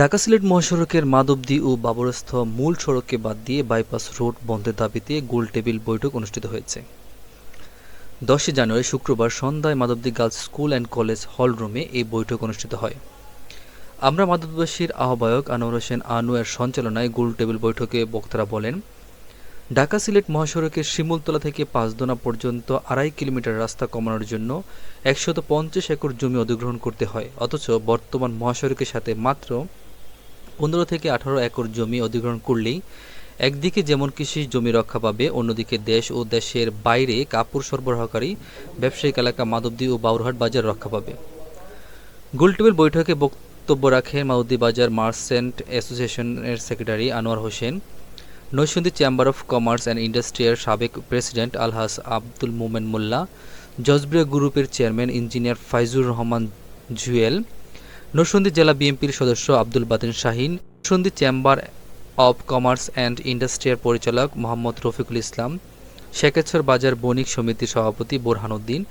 ঢাকা সিলেট মহাসড়কের মাধবদী ও বাবরস্থ মূল সড়ককে বাদ দিয়ে বাইপাস রোড বন্ধের দাবিতে গোলটেবিল বৈঠক অনুষ্ঠিত হয়েছে। দশই জানুয়ারি শুক্রবার সন্ধ্যায় Madhabdi girls school and college hall রুমে এই বৈঠক অনুষ্ঠিত হয়। আমরা মাধববাসীর আহ্বায়ক আনোয়ার হোসেন আনোয়ার সঞ্চালনায় গোলটেবিল বৈঠকে বক্তারা বলেন, ঢাকা সিলেট মহাসড়কের শিমুলতলা থেকে পাঁচদোনা পর্যন্ত আড়াই কিলোমিটার রাস্তা কমানোর জন্য একশত পঞ্চাশ একর জমি অধিগ্রহণ করতে হয়, অথচ বর্তমান মহাসড়কের সাথে মাত্র পনেরো থেকে আঠারো একর জমি অধিগ্রহণ করলেই একদিকে যেমন কৃষি জমি রক্ষা পাবে, অন্যদিকে দেশ ও দেশের বাইরে কাপড় সরবরাহকারী, ব্যবসায়িক এলাকা মাধবদী ও বাউরহাট বাজার রক্ষা পাবে। গোলটেবিল বৈঠকে বক্তব্য রাখেন মাধবদী বাজার মার্চেন্ট অ্যাসোসিয়েশনের secretary Anwar Hossain. Narsingdi chamber of commerce and ইন্ডাস্ট্রিয়ার সাবেক প্রেসিডেন্ট আলহাস আব্দুল মোমেন মোল্লা জজব্রিয়া গ্রুপের চেয়ারম্যান ইঞ্জিনিয়ার ফাইজুর রহমান জুয়েল নরসন্দী জেলা বিএনপির সদস্য Abdul Batin Shahin Narsingdi chamber of commerce and ইন্ডাস্ট্রিয়ার পরিচালক মোহাম্মদ রফিকুল ইসলাম, শেখেশ্বর বাজার বণিক সমিতির সভাপতি Borhanuddin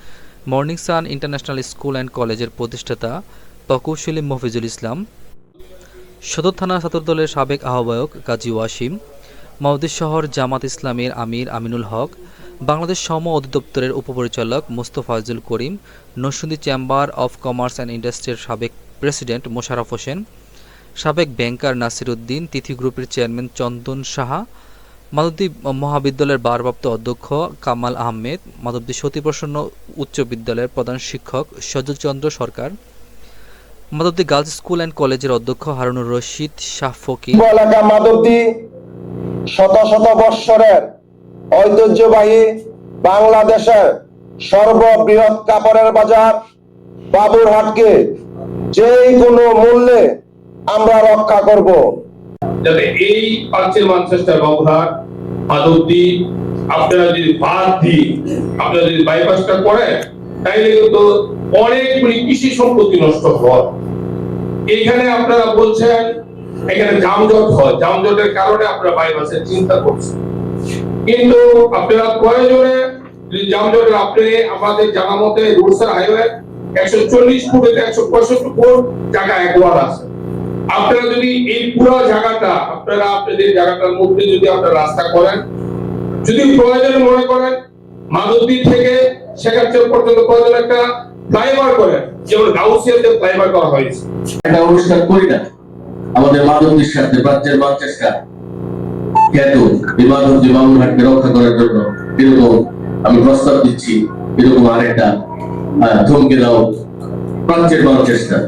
morning sun international school and কলেজের প্রতিষ্ঠাতা প্রকৌশলী মফিজুল ইসলাম, সদর থানা ছাত্রদলের সাবেক আহ্বায়ক কাজী ওয়াসিম শহর জামাত ইসলামের আমির আমিনুল হক, বাংলাদেশ সম অধিদপ্তরের উপপরিচালক Mostafazul Karim, Narsingdi chamber of commerce and ইন্ডাস্ট্রির সাবেক প্রেসিডেন্ট মোশাররফ হোসেন, সাবেক ব্যাংকার নাসির উদ্দিন তিথি গ্রুপের চেয়ারম্যান চন্দন সাহা মাধবদী মহাবিদ্যালয়ের ভারপ্রাপ্ত অধ্যক্ষ কামাল আহমেদ মাধবদী সতীপ্রসন্ন উচ্চ বিদ্যালয়ের প্রধান শিক্ষক Sajalchandra Sarkar Madhabdi girls school and কলেজের অধ্যক্ষ হারুনুর রশিদ শাহ ফকির। এলাকা মাধবদী শত শত বৎসরের ঐতিহ্যবাহী বাংলাদেশের সর্ববৃহৎ কাপড়ের বাজার বাবুরহাটকে যে কোনো মূল্যে আমরা রক্ষা করব। যাতে এই পাঁচের মানচেস্টার বাবুরহাট মাধবদী আপনারা যদি বাদ দিই আপনারা যদি বাইপাসটা করেন, তাইলে কিন্তু অনেকগুলি কৃষি সম্পত্তি নষ্ট হয়। এখানে আপনারা বলছেন, এখানে যানজট হয়। যানজটের কারণে আপনারা বাইপাসের চিন্তা করছেন। কিন্তু আপনারা প্রয়োজনে যদি যানজটের আপনি আমাদের জানা মতে রুটসার হাইওয়ে একশো চল্লিশ ফুট একশো পঁয়ষট্টি ফুট জায়গা একবার আছে। আপনারা যদি এই পুরো জায়গাটা, আপনারা আপনাদের জায়গাটার মধ্যে যদি আপনারা রাস্তা করেন, যদি প্রয়োজন মনে করেন মাধবদী থেকে শেখাচর পর্যন্ত প্রয়োজন একটা ফ্লাইওভার করেন যেমন গাউসিয়াতে ফ্লাইওভার করা হয়েছে। একটা অনুষ্ঠান করি না। আমাদের মাধবদীর সাথে রাজ্যের মানচেস্টার খ্যাত এই মাধবদী বাবুরহাটকে রক্ষা করার জন্য এরকম আমি প্রস্তাব দিচ্ছি, এরকম আরেকটা ఆ తొమ్మిది పక్చర్ బాగు చేస్తారు